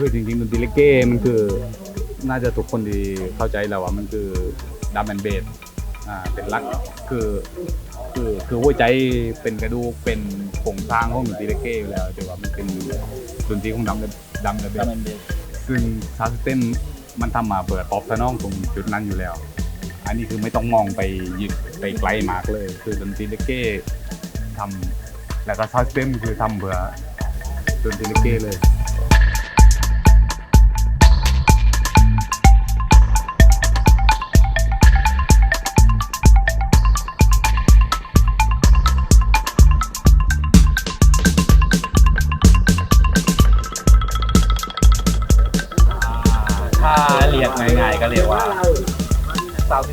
คือจริงๆดนตรีเลเก้มันคือน่าจะทุกคนที่เข้าใจแล้วว่ามันคือดัมแอนเบสอ่าเป็นหลักคือคือคือหัวใจเป็นกระดูกเป็นโครงสร้างของดนตรีเลเก้อยู่แล้วแต่ว่ามันเป็นดนตรีของดัมดัมแอนเบดัมสเบลเบส ซึ่งซาสเต็มมันทำมาเปิดตอบสนองตรงจุดนั้นอยู่แล้ว อันนี้คือไม่ต้องมองไปยิดไปไกลมากเลย คือดนตรีเลเก้ทำแล้วก็ซาสเต็มคือทำเพื่อดนตรีเลเก้เลย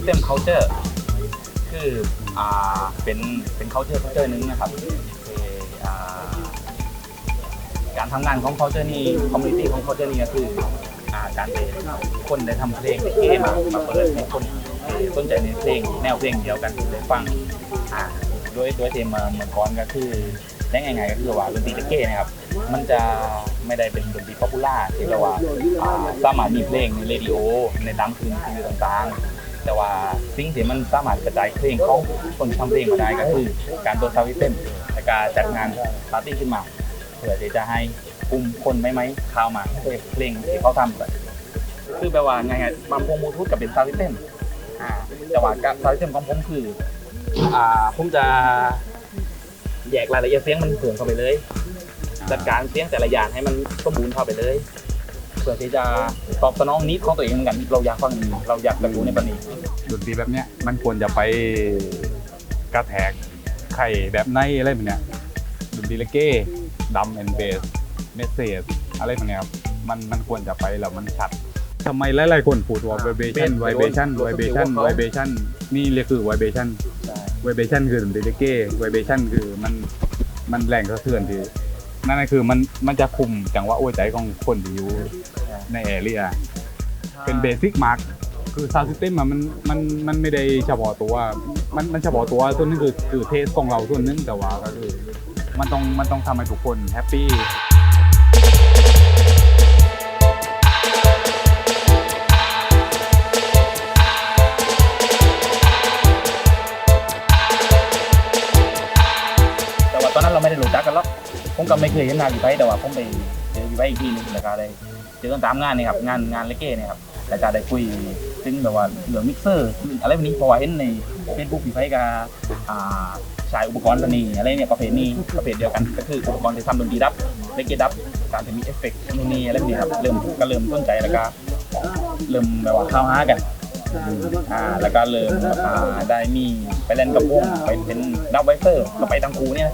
System Culture คืออ่าเป็นเป็น culture culture หนึงนะครับคืออ่าการทำงานของ culture นี้ community ของ culture นี้ก็คืออ่าการเป็นคนได้ทำเพลงเก๋มามาเปิดให้คนสนใจในเพลงแนวเพลงเดียวกันได้ฟังอ่าโดยโดยเทมเมื่อก่อนก็คือแจ้งง่ายๆก็คือว่าดนตรีตะเก๋นะครับ มันจะไม่ได้เป็นดนตรีป๊อปปูล่าที่เราว่าอ่าสามารถมีเพลงในเรดิโอในตามคืนคืนต่างๆ แต่ว่าสิ่งที่มันสามารถกระจายเพลงของคนทำเพลงมาได้ก็คือ การตัวซาวิเต็มและการจัดงานปาร์ตี้ขึ้นมา เพื่อที่จะให้กลุ่มคนไม่ไมเข้ามาเพื่อเพลงที่เขาทำแบบคือแปลว่าไงๆบางพวงมูทูธกับเป็นซาวิเต็มอ่าแต่ว่าการซาวิเต็มของผมคืออ่าผมจะแยกรายละเอียดเสียงมันเพิ่มเข้าไปเลย จัดการเสียงแต่ละอย่างให้มันสมบูรณ์เข้าไปเลย พื่อที่จะตอบสนองนิดของตัวเองเหมือนกันเราอยากฟังอย่างนี้เราอยากจะรู้ในปันนี้ดนตรีแบบเนี้ยมันควรจะไปกระแทกไข่แบบในอะไรแบบเนี้ยดนตรีเลเก้ดัมแอนเบสเมสเซจอะไรแบบเนี้ยครับมันมันควรจะไปแล้วมันชัดทำไมหลายๆคนพูดว่า vibration vibration vibration vibration นี่เรียกคือ vibration ใช่ vibration คือดนตรีเลเก้ vibration คือมันมันแรงสะเทือนที่ นั่นก็คือมันมันจะคุมจังหวะหัวใจของคนที่อยู่ในแอเรียเป็นเบสิกมาร์กคือซาวด์ซิสเต็มอะมันมันมันไม่ได้เฉพาะตัวมันมันเฉพาะตัวส่วนหนึงคือคือเทสของเราส่วนหนึงแต่ว่าก็คือมันต้องมันต้องทำให้ทุกคนแฮปปี้ ผมก็ไม่เคยเห็นหน้าอยู่ไปแต่ว่าผมไปเจออยู่ไปอีกทีหนึงแล้วก็ได้เจอกันตามงานนี่ครับงานงานเลเก้เนี่ยครับแล้วก็ได้คุยถึงแบบว่าเรื่องมิกเซอร์อะไรแบบนี้เพราะว่าเห็นในเฟซบุ๊กพี่ไฟก็อ่าใช้อุปกรณ์ตัวนี้อะไรเนี่ยประเภทนี้ประเภทเดียวกันก็คืออุปกรณ์ที่ทำดนตรีดับเลเก้ดับการจะมีเอฟเฟกต์นู่นนี่อะไรแบบนี้ครับเริ่มก็เริ่มสนใจแล้วก็เริ่มแบบว่าเข้าหากัน อ่าแล้วก็เริ่มอ่าได้มีไปเล่นกับวงไปเป็นดับไวเซอร์ก็ไปทางครูเนี่ย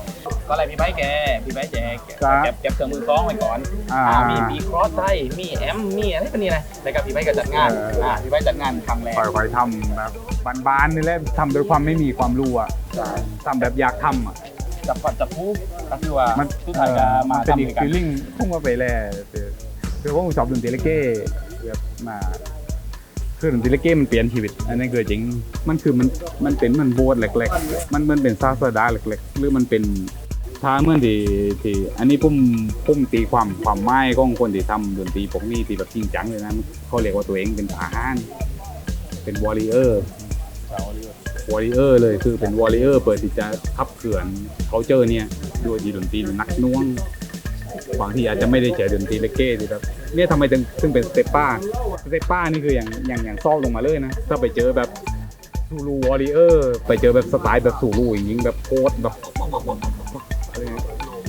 ก็อะไรพี่ไบค์แกพี่ไบค์แกเก็บครับเก็บเก็บเครื่องมือซ้องไว้ก่อนอ่าอ่ามีมีครอสไซมีแอมมีอะไรแบบนี้นะแล้วก็พี่ไบค์ก็จัดงานเอออ่อ่าพี่ไบค์จัดงานครั้งแรกค่อยๆทำแบบบานๆนี่แหละทำโดยความไม่มีความรู้อะใช่ ทำแบบอยากทำอะจับปัดจับผู้ก็คือว่ามันทุกทายก็มาเป็นทำอีกด้วยกัน ฟีลลิ่งพุ่งมาไปแล้วคือคือผมชอบดนตรีเลเก้แบบมาคือดนตรีเลเก้มันเปลี่ยนชีวิต อันนี้คือจริง มันคือมันมันเป็นเหมันโบสถ์เล็กๆ มันมันเป็นซาสดาเล็กๆ หรือมันเป็น ถ้าเมื่อที่ที่อันนี้พุ่มพุ่มตีความความหมายของคนที่ทำดนตรีพวกนี้ที่แบบจริงจังเลยนะเขาเรียกว่าตัวเองเป็นทหารเป็นวอริเออร์วอริเออร์เลยคือเป็นวอริเออร์เปิดที่จะขับเขื่อนเขาเจอเนี่ยด้วยดีดนตรีนักหน่วงบางทีอาจจะไม่ได้ใช้ดนตรีเลเก้ที่แบบเนี่ยทำไมถึงซึ่งเป็นสเตปป้าสเตปป้านี่คืออย่างอย่างอย่างซอกลงมาเลยนะถ้าไปเจอแบบซูรูวอริเออร์ไปเจอแบบสไตล์แบบซูรูอย่างนี้แบบโคตรแบบ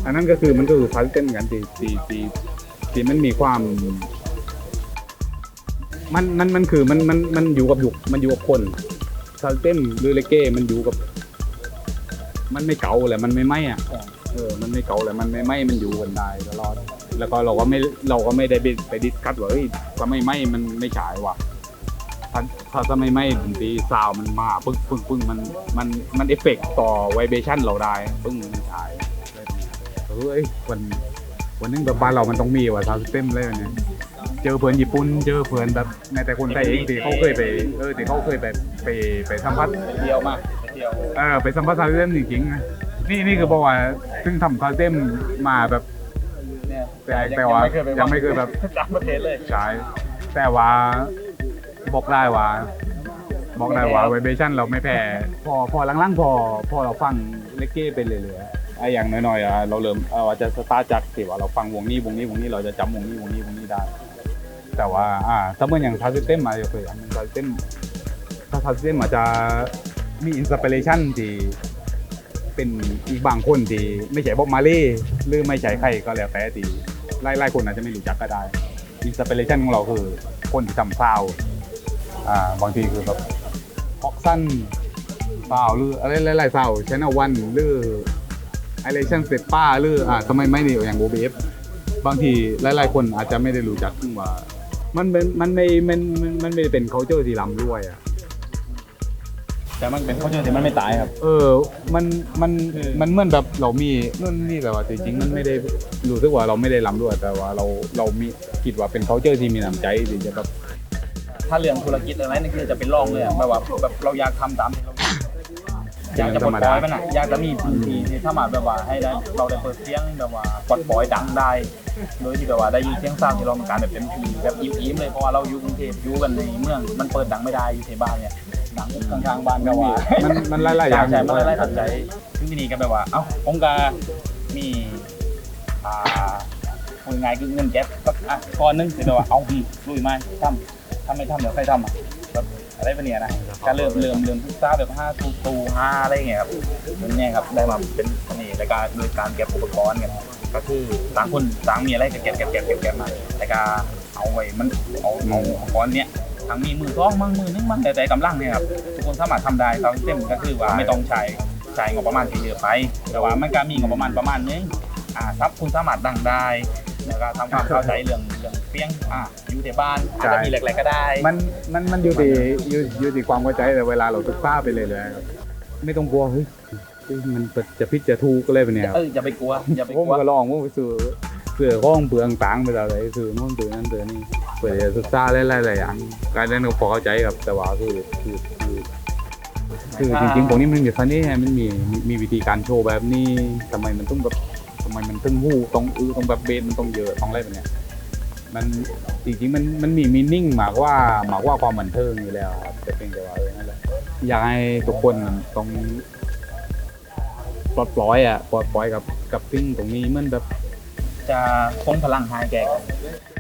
อันนั้นก็คือมันก็คือพาร์ทเต้นเหมือนกันที่ที่ที่ที่มันมีความ มันมันมันคือมันมันมันอยู่กับยุคมันอยู่กับคนซาลเต้นหรือเลเก้มันอยู่กับ มันไม่เก่าแหละมันไม่ไหม้อะเออ มันไม่เก่าแหละมันไม่ไหม้มันอยู่กันได้ตลอดแล้วก็เราก็ไม่เราก็ไม่ได้ไปไปดิสคัทว่าเฮ้ยถ้าไม่ไหม้มันไม่ฉายว่ะถ้าถ้าถ้าไม่ไหม้ดนตรีซาว์มันมาปึ้งปึ้งปึ้งมันมันมันเอฟเฟกต่อไวเบชั่นเราได้ปึ้งมันฉาย เฮ้ยวันวันนึงแบบบ้านเรามันต้องมีว่ะซาวด์เต็มเลยเนี่ยเจอเพื่อนญี่ปุ่นเจอเพื่อนแบบในแต่คนไทยเองที่เขาเคยไปเออที่เขาเคยไปไปไปสัมผัสไปเที่ยวมาไปเที่ยวเออไปสัมผัสซาเต็มจริงๆนะนี่นี่คือบอกว่าซึ่งทำซาเต็มมาแบบเนี่ยแต่แต่ว่ายังไม่เคยแบบต่างประเทศเลยใช่แต่ว่าบอกได้ว่าบอกได้ว่าไวเบชั่นเราไม่แพ้พอพอหลังๆพอพอเราฟังเลกเก้ไปเรื่อยๆ ไอ้อย่างน้อยๆอะเราเริ่มเออาจะสตาร์ทจากที่ว่าเราฟังวงนี้วงนี้วงนี้เราจะจำวงนี้วงนี้วงนี้ได้ แต่ว่าอ่าถ้าเมื่ออย่างทาซิเต็มมาเคยอันทาซิเต็มถ้าทาซิเต็มอาจจะมีอินสปิเรชันที่เป็นอีกบางคนที่ไม่ใช่บ๊อบมาเล่หรือไม่ใช่ใครก็แล้วแต่ที่ไล่ไล่คนอาจจะไม่รู้จักก็ได้อินสปิเรชันของเราคือคนที่ทำซาวอ่าบางทีคือแบบฮอกซันซาวหรืออะไรหลายๆซาวชแนลวันหรือ ไอเลชั่นเซป้าหรืออ่าทำไมไม่นี่อย่างโบเบฟบางทีหลายๆคนอาจจะไม่ได้รู้จักซึ่งว่า มันเป็นมันไม่มันมันมันไม่ได้เป็น culture ที่ล้ำด้วยอะแต่มันเป็นเขาเจอที่มันไม่ตายครับ เออ มันมันคือมันเหมือนแบบเรามีนู่นนี่แต่ว่าจริงๆมันไม่ได้รู้สึกว่าเราไม่ได้ล้ำด้วย แต่ว่าเราเรามีคิดว่าเป็น culture ที่มีน้ำใจที่จะแบบถ้าเรื่องธุรกิจอะไรนี่คือจะเป็นรองเลยอะแบบว่าแบบเราอยากทำตามที่เรา อยากจะปลดปล่อยมันอะอยากจะมีพื้นที่ที่สามารถแบบว่าให้ได้เราได้เปิดเสียงแบบว่าปลดปล่อยดังได้โดยที่แบบว่าได้ยินเสียงซาวด์ที่เราต้องการแบบเต็มที่แบบอิ่มๆเลยเพราะว่าเราอยู่กรุงเทพอยู่กันในเมืองมันเปิดดังไม่ได้อยู่ที่บ้านเนี่ยดังข้างๆบ้านก็ว่ามันมันหลายๆอย่างใช่มันไล่สนใจซึ่งทีนี้ก็แบบว่าเอ้าผมก็มีอ่าพูดง่ายๆคือเงินเก็บสักอะก้อนหนึงคือแบบว่าเอาอืมลุยมาทำทำไม่ทำเดี๋ยวใครทำอะแบบ อะไรแบบเนี้ยนะก็เริ่มเริ่มเริ่มศึกษาแบบห้าตูตูห้าอะไรอย่างเงี้ยครับมันเนี่ยครับได้มาเป็นนนี้รายการโดยการเก็บอุปกรณ์กันก็คือต่างคนต่างมีอะไรก็เก็บเก็บเก็บเก็บเก็บมาแต่ก็เอาไว้มันเอาเอาอุปกรณ์เนี้ยทางมีมือสองมั่งมือนึงมั่งแต่แต่กำลังเนี่ยครับทุกคนสามารถทำได้ตามเต็มก็คือว่าไม่ต้องใช้จ่ายงบประมาณที่เยอะไป แต่ว่ามันก็มีงบประมาณประมาณนึงอ่าทรัพย์คุณสามารถดังได้แล้วก็ทำความเข้าใจเรื่องเรื่อง เปี้ยงอ่าอยู่ในบ้านอาจจะมีแหลกๆก็ได้ มันมันมันอยู่ที่อยู่อยู่ที่ความเข้าใจแต่เวลาเราศึกษาไปเลยเลยๆครับไม่ต้องกลัวเฮ้ยเฮ้ยมันจะพิษจะถูกอะไรแบบเนี้ยครับเอออย่าไปกลัวอย่าไปผกมลัวก็ลองผมไปซื้อเสื้อข้องเปลืองตังค์ไปแล้วเลยซื้อนู่นซื้อนั่นซื้อนี่เพื่อจะศึกษาหลายๆอย่างการเล่นก็พอเข้าใจครับแต่ว่าคือคือคือคือจริงๆพวกนี้มันมีเสน่ห์มันมีมีมีวิธีการโชว์แบบนี้ทำไมมันต้องแบบทำไมมันต้องหู้ต้องอื้อต้องแบบเบนมันต้องเยอะต้องอะไรแบบเนี้ย มันจริงๆมันมันมีมีนิ่งหมากว่าหมากว่าความบันเทิงอยู่แล้วครับแต่เป็นแต่ว่าเออนั่นแหละอยากให้ทุกคนต้องปลดปล่อยอะปลดปล่อยกับกับสิ่งตรงนี้มันแบบ จะคงพลังหายแก่กัน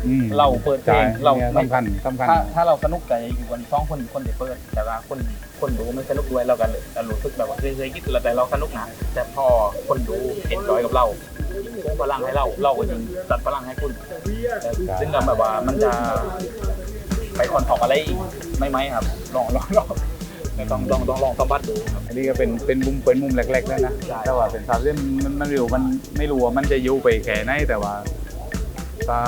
อืมเราเปิดเพลงใช่เรานี่ยไม่ สำคัญสำคัญถ้าถ้าเราสนุกใจอยู่กันสองคนคนที่เปิด แต่ว่าคนคนดูไม่สนุกด้วยเรากันเรารู้สึกแบบว่าเคยๆคิดแต่เราสนุกนะแต่พอคนดูเห็นร้อยกับเราคงพลังให้เราเราก็ยิงตัดพลังให้คุณซึ่งก็แบบว่ามันจะไปคอนทอกอะไรอีกไม่ไหมครับลองลองลอง ต้องต้องต้องลองสัมผัสดูครับ อันนี้ก็เป็นเป็นมุมเป็นมุมเล็กๆแล้วนะใช่แต่ว่าเป็นสามเส้นมันมันอยู่มันไม่รู้ว่ามันจะอยู่ไปแค่ไหนแต่ว่าถ้า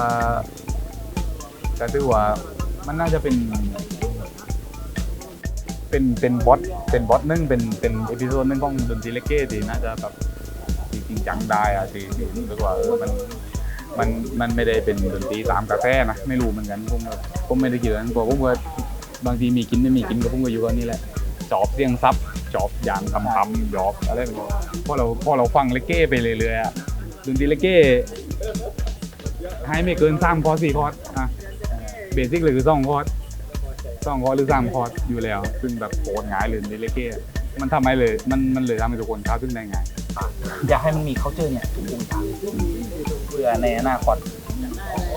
แต่ถือว่ามันน่าจะเป็น เป็นเป็นบอสเป็นบอสนึงเป็นเป็นเอพิโซดนึงของดนตรีเลกเก้ที่น่าจะแบบจริงๆจังได้อะที่ที่รู้สึกว่าเออมันมันมันไม่ได้เป็นดนตรีตามกระแสนะไม่รู้เหมือนกันผมก็ผมไม่ได้คิดอย่างนั้นเพราะผมก็บางทีมีกินไม่มีกินก็ผมก็อยู่กับนี่แหละ จอบเสียงซับจอบอย่างคำคำยอบอะไรแบบนี้พอเราพอเราฟังเลกเก้ไปเรื่อยๆอะดนตรีเลกเก้ให้ไม่เกินสามคอร์ดสี่คอร์ดอะเบสิกเลยคือสองคอร์ดสองคอร์ดหรือสามคอร์ดอยู่แล้ว ซึ่งแบบโคตรง่ายเลยดนตรีเลกเก้มันทำให้เลยมันมันเลยทำให้ทุกคนเข้าถึงได้ง่ายอยากให้มันมี culture เนี่ยทุกภูมิภาคเพื่อในอนาคต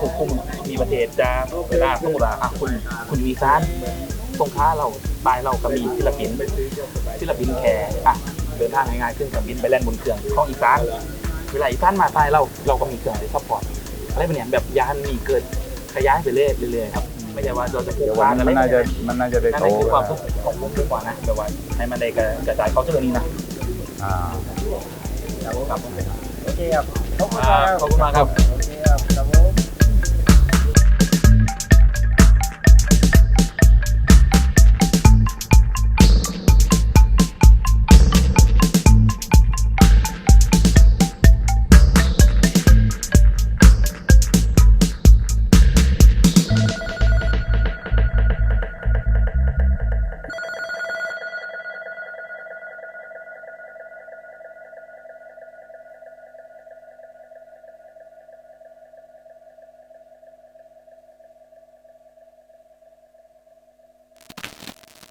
ทุกภูมิมีประเทศจะเวลาสมมติว่าอะคุณคุณวีซาน ตรงค้าเราปลายเราก็มีศิลปินศิลปินแขอะเดินทางง่ายๆขึ้นกับบินไปแล่นบนเครื่องของอีสานเวลาอีสานมาปลายเราเราก็มีเครื่องที่ซัพพอร์ตอะไรแบบเนี้ยแบบยานมีเกิดขยายไปเรื่อยๆเรื่อยๆครับไม่ใช่ว่าเราจะปลูเดี๋ยกววาวันงนี้อะไรมันน่าจะแบบเนี้ยมันน่าจะได้นั่นโตคือความสุขของผมดีกว่านะแบบว่าให้มันได้กระจาย culture นี้นะอ่าครับโอเคครับขอบคุณมากครับ